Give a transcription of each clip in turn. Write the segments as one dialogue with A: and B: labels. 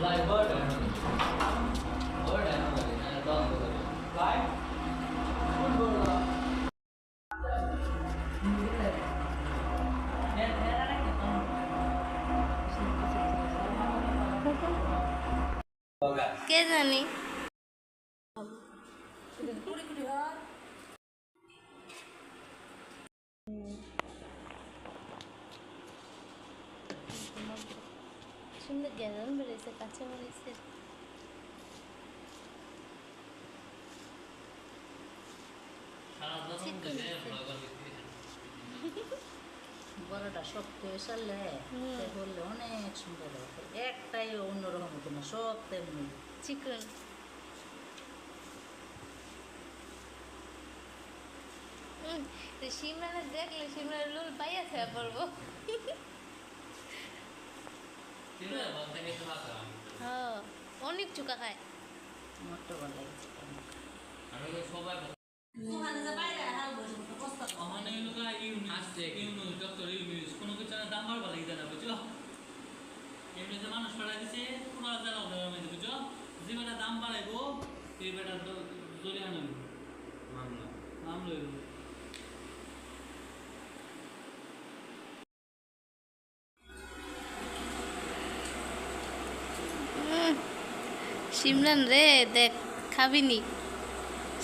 A: Like bird आहे bird आहे दोन काय
B: के जाने Thank you. সুন্দর গ্যাজন বেড়েছে কাঁচা
C: বড়টা শক্ত বললে অনেক সুন্দর হবে একটাই অন্যরকম হতো না সব তেমনি
B: চিকন সিমরানে দেখলে সিমরানের লুল পাইয়াছে পড়ব অনেক চুকা খায়।
A: মানুষ পাড়া দিছে পুরো জানা ওদের যে বেটা দাম বাড়াইবো এই বেটা জরিয়া নইব মামলা মামলা
B: সিমরান রে, দেখ, খাবিনি।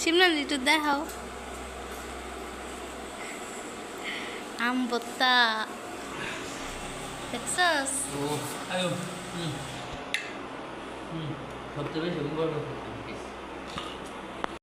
B: সিমরান একটু দেখাও। আম বত্তা দেখছস?
A: ও, আয়ো, হুম হুম, সবচেয়ে বেশি